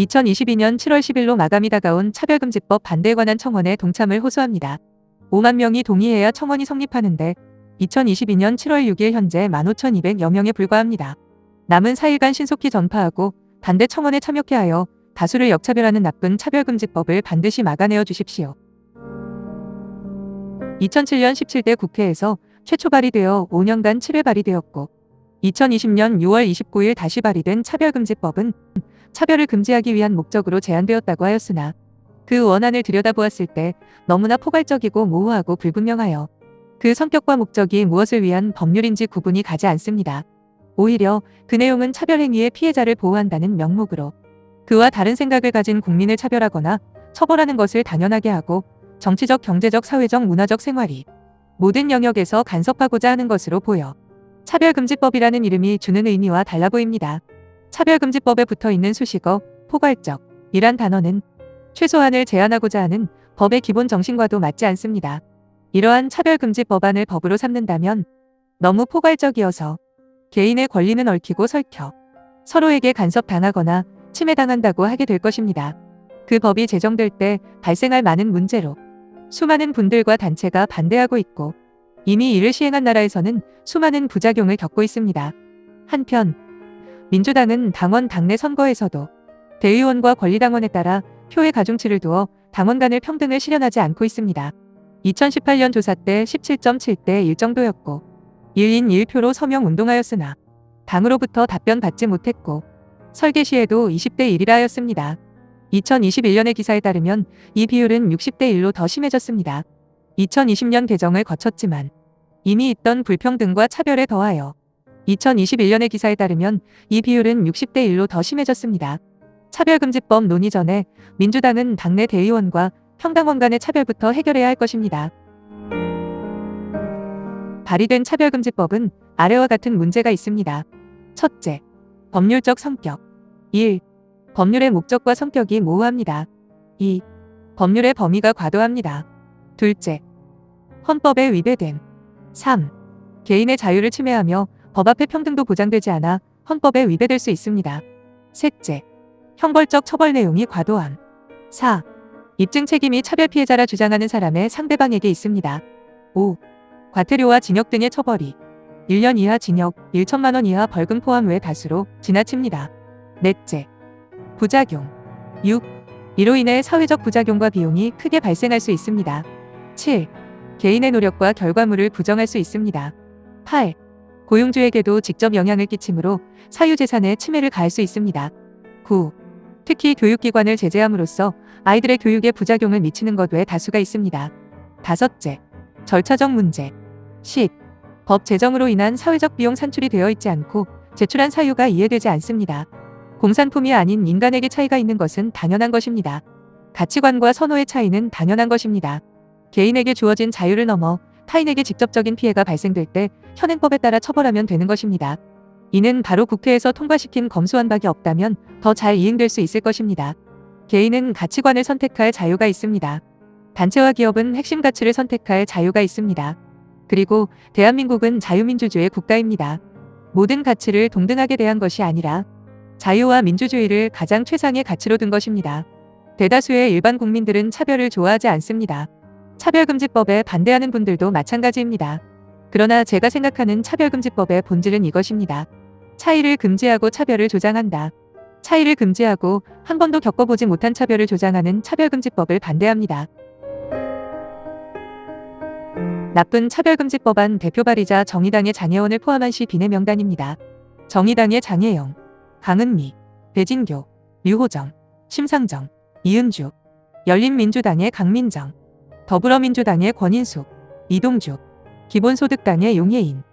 2022년 7월 10일로 마감이 다가온 차별금지법 반대에 관한 청원에 동참을 호소합니다. 5만 명이 동의해야 청원이 성립하는데 2022년 7월 6일 현재 15,200여 명에 불과합니다. 남은 4일간 신속히 전파하고 반대 청원에 참여케 하여 다수를 역차별하는 나쁜 차별금지법을 반드시 막아내어 주십시오. 2007년 17대 국회에서 최초 발의되어 5년간 7회 발의되었고 2020년 6월 29일 다시 발의된 차별금지법은 차별을 금지하기 위한 목적으로 제안되었다고 하였으나 그 원안을 들여다보았을 때 너무나 포괄적이고 모호하고 불분명하여 그 성격과 목적이 무엇을 위한 법률인지 구분이 가지 않습니다. 오히려 그 내용은 차별행위의 피해자를 보호한다는 명목으로 그와 다른 생각을 가진 국민을 차별하거나 처벌하는 것을 당연하게 하고 정치적, 경제적, 사회적, 문화적 생활이 모든 영역에서 간섭하고자 하는 것으로 보여 차별금지법이라는 이름이 주는 의미와 달라 보입니다. 차별금지법에 붙어 있는 수식어 포괄적 이란 단어는 최소한을 제한하고자 하는 법의 기본 정신과도 맞지 않습니다. 이러한 차별금지 법안을 법으로 삼는다면 너무 포괄적이어서 개인의 권리는 얽히고 설켜 서로에게 간섭당하거나 침해당한다고 하게 될 것입니다. 그 법이 제정될 때 발생할 많은 문제로 수많은 분들과 단체가 반대하고 있고 이미 이를 시행한 나라에서는 수많은 부작용을 겪고 있습니다. 한편 민주당은 당원 당내 선거에서도 대의원과 권리당원에 따라 표의 가중치를 두어 당원 간의 평등을 실현하지 않고 있습니다. 2018년 조사 때 17.7대 1 정도였고 1인 1표로 서명 운동하였으나 당으로부터 답변 받지 못했고 설계 시에도 20대 1이라 하였습니다. 2021년의 기사에 따르면 이 비율은 60대 1로 더 심해졌습니다. 2020년 개정을 거쳤지만 이미 있던 불평등과 차별에 더하여 2021년의 기사에 따르면 이 비율은 60대 1로 더 심해졌습니다. 차별금지법 논의 전에 민주당은 당내 대의원과 평당원 간의 차별부터 해결해야 할 것입니다. 발의된 차별금지법은 아래와 같은 문제가 있습니다. 첫째, 법률적 성격. 1. 법률의 목적과 성격이 모호합니다. 2. 법률의 범위가 과도합니다. 둘째, 헌법에 위배됨. 3. 개인의 자유를 침해하며 법 앞의 평등도 보장되지 않아 헌법에 위배될 수 있습니다. 셋째, 형벌적 처벌 내용이 과도함. 4. 입증 책임이 차별 피해자라 주장하는 사람의 상대방에게 있습니다. 5. 과태료와 징역 등의 처벌이 1년 이하 징역, 1천만 원 이하 벌금 포함 외 다수로 지나칩니다. 넷째, 부작용. 6. 이로 인해 사회적 부작용과 비용이 크게 발생할 수 있습니다. 7. 개인의 노력과 결과물을 부정할 수 있습니다. 8. 고용주에게도 직접 영향을 끼치므로 사유재산에 침해를 가할 수 있습니다. 9. 특히 교육기관을 제재함으로써 아이들의 교육에 부작용을 미치는 것 외 다수가 있습니다. 다섯째, 절차적 문제. 10. 법 제정으로 인한 사회적 비용 산출이 되어 있지 않고 제출한 사유가 이해되지 않습니다. 공산품이 아닌 인간에게 차이가 있는 것은 당연한 것입니다. 가치관과 선호의 차이는 당연한 것입니다. 개인에게 주어진 자유를 넘어 타인에게 직접적인 피해가 발생될 때 현행법에 따라 처벌하면 되는 것입니다. 이는 바로 국회에서 통과시킨 검수완박이 없다면 더 잘 이행될 수 있을 것입니다. 개인은 가치관을 선택할 자유가 있습니다. 단체와 기업은 핵심 가치를 선택할 자유가 있습니다. 그리고 대한민국은 자유민주주의 국가입니다. 모든 가치를 동등하게 대한 것이 아니라 자유와 민주주의를 가장 최상의 가치로 둔 것입니다. 대다수의 일반 국민들은 차별을 좋아하지 않습니다. 차별금지법에 반대하는 분들도 마찬가지입니다. 그러나 제가 생각하는 차별금지법의 본질은 이것입니다. 차이를 금지하고 차별을 조장한다. 차이를 금지하고 한 번도 겪어보지 못한 차별을 조장하는 차별금지법을 반대합니다. 나쁜 차별금지법안 대표 발의자 정의당의 장혜원을 포함한 시 비내 명단입니다. 정의당의 장혜영, 강은미, 배진교, 류호정, 심상정, 이은주, 열린민주당의 강민정, 더불어민주당의 권인숙, 이동주, 기본소득당의 용혜인,